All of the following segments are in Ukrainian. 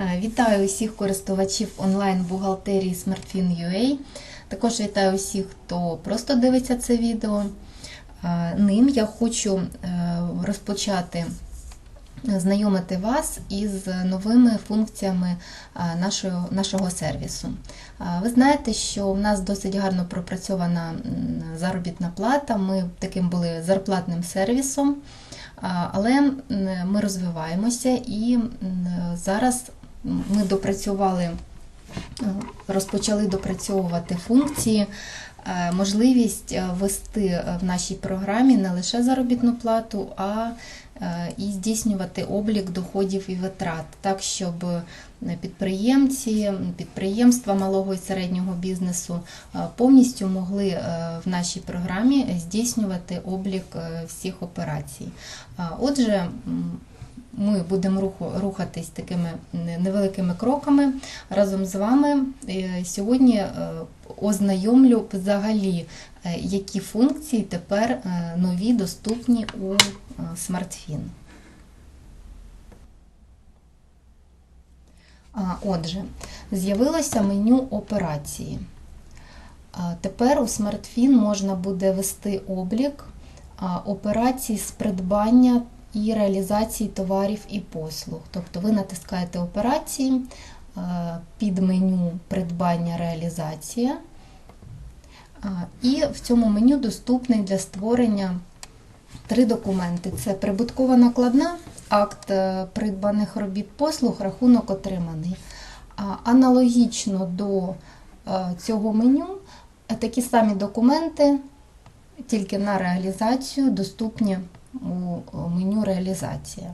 Е, Вітаю усіх користувачів онлайн-бухгалтерії SmartFin.ua. Також вітаю усіх, хто просто дивиться це відео. Е, Ним я хочу е, розпочати знайомити вас із новими функціями нашого, нашого сервісу. Ви знаєте, що в нас досить гарно пропрацьована заробітна плата. Ми таким були зарплатним сервісом. Але ми розвиваємося і зараз ми допрацювали, е, розпочали допрацьовувати функції, е, можливість е, ввести е, в нашій програмі не лише заробітну плату, а і здійснювати облік доходів і витрат, так щоб підприємці, підприємства малого і середнього бізнесу повністю могли в нашій програмі здійснювати облік всіх операцій. Отже, ми будемо рухатись такими невеликими кроками разом з вами. Е, Сьогодні е, ознайомлю взагалі, е, які функції тепер нові доступні у. А, Отже, з'явилося меню операції. Тепер у SmartFin можна буде вести облік операцій з придбання і реалізації товарів і послуг. Тобто ви натискаєте операції під меню придбання реалізація. І в цьому меню доступний для створення три документи: це прибуткова накладна, акт е, придбаних робіт послуг, рахунок отриманий. Аналогічно до е, цього меню е, такі самі документи, тільки на реалізацію, доступні у меню реалізація.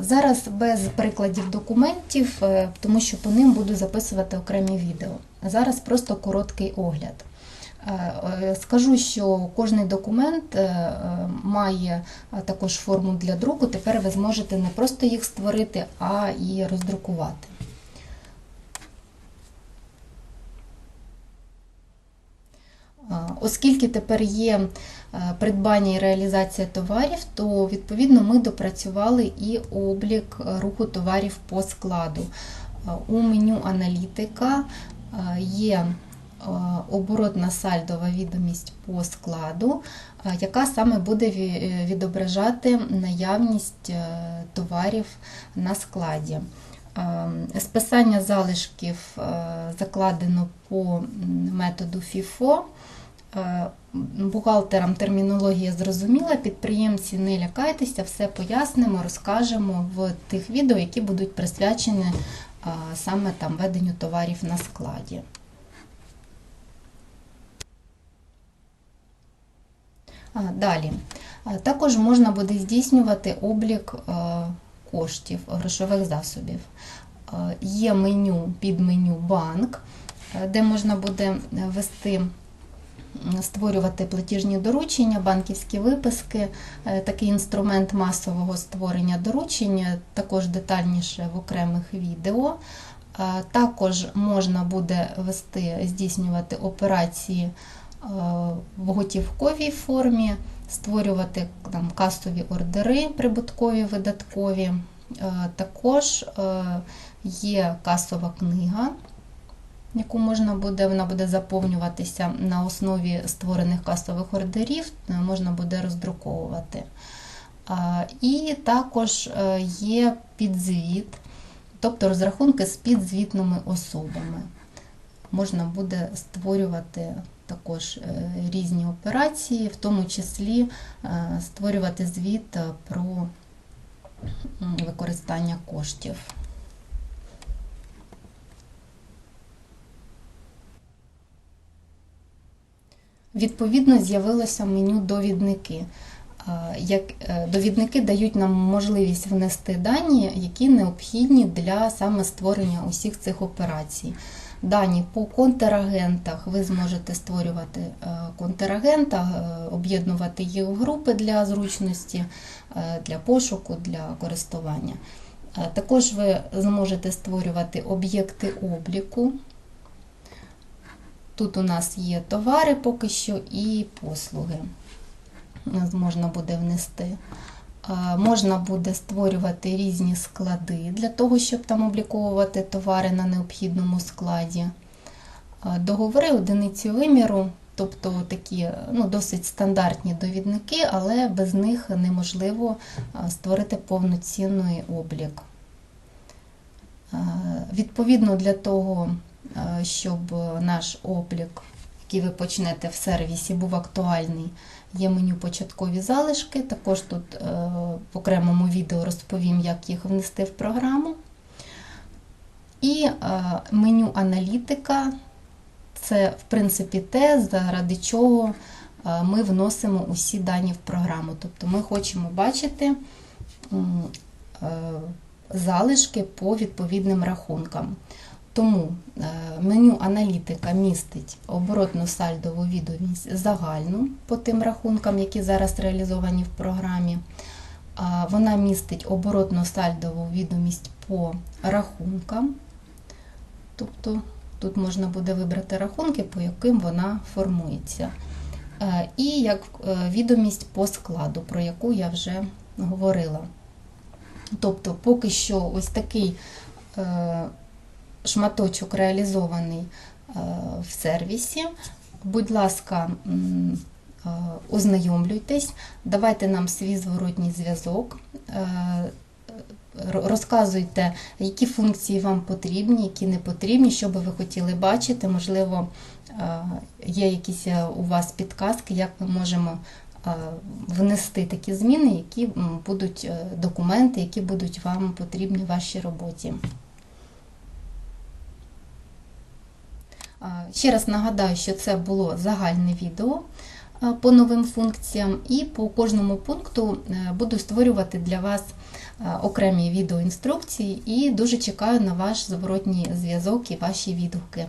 Зараз без прикладів документів, е, тому що по ним буду записувати окремі відео. Зараз просто короткий огляд. Е, е, Скажу, що кожний документ має також форму для друку. Тепер ви зможете не просто їх створити, а і роздрукувати. Е, Оскільки тепер є е, придбання і реалізація товарів, то відповідно ми допрацювали і облік е, руху товарів по складу. У меню аналітика е, є оборотна сальдова відомість по складу, яка саме буде відображати наявність товарів на складі. Е, Списання залишків е, закладено по методу FIFO. Е, Бухгалтерам термінологія зрозуміла, підприємці не лякайтеся, все пояснимо, розкажемо в тих відео, які будуть присвячені е, саме там веденню товарів на складі. Далі. Також можна буде здійснювати облік коштів, грошових засобів. Е, Є меню під меню банк, е, де можна буде ввести м, створювати платіжні доручення, банківські виписки, е, такий інструмент масового створення доручення, також детальніше в окремих відео. Е, Також можна буде вести, здійснювати операції е, в готівковій формі, створювати там, касові ордери, прибуткові, видаткові. Е, Також е, є касова книга, яку можна буде, вона буде заповнюватися на основі створених касових ордерів, е, можна буде роздруковувати. І також є підзвіт, тобто розрахунки з підзвітними особами. Можна буде створювати також е, різні операції, в тому числі е, створювати звіт е, про використання коштів. Відповідно, з'явилося меню довідники. Як довідники дають нам можливість внести дані, які необхідні для саме створення усіх цих операцій. Дані по контрагентах ви зможете створювати е, контрагента, е, об'єднувати їх в групи для зручності, е, для пошуку, для користування. Також ви зможете створювати об'єкти обліку. Тут у нас є товари поки що і послуги. Можна буде внести. Е, Можна буде створювати різні склади для того, щоб там обліковувати товари на необхідному складі. Е, Договори одиниці виміру, тобто такі ну, досить стандартні довідники, але без них неможливо е, створити повноцінний облік. Е, Відповідно для того, е, щоб наш облік, який ви почнете в сервісі, був актуальний, є меню початкові залишки. Також тут е, в окремому відео розповім, як їх внести в програму. І е, меню аналітика це, в принципі, те, заради чого е, ми вносимо усі дані в програму. Тобто ми хочемо бачити е, залишки по відповідним рахункам. Тому е, меню аналітика містить оборотну сальдову відомість загальну по тим рахункам, які зараз реалізовані в програмі. Вона містить оборотну сальдову відомість по рахункам. Тобто тут можна буде вибрати рахунки, по яким вона формується. Е, І як е, відомість по складу, про яку я вже говорила. Тобто, поки що ось такий шматочок реалізований е, в сервісі. Будь ласка, е, ознайомлюйтесь, давайте нам свій зворотній зв'язок. е, Розказуйте, які функції вам потрібні, які не потрібні, що би ви хотіли бачити. Можливо, є якісь у вас підказки, як ми можемо внести такі зміни, які будуть документи, які будуть вам потрібні в вашій роботі. Ще раз нагадаю, що це було загальне відео по новим функціям, і по кожному пункту е, буду створювати для вас е, окремі відеоінструкції і дуже чекаю на ваш зворотній зв'язок і ваші відгуки.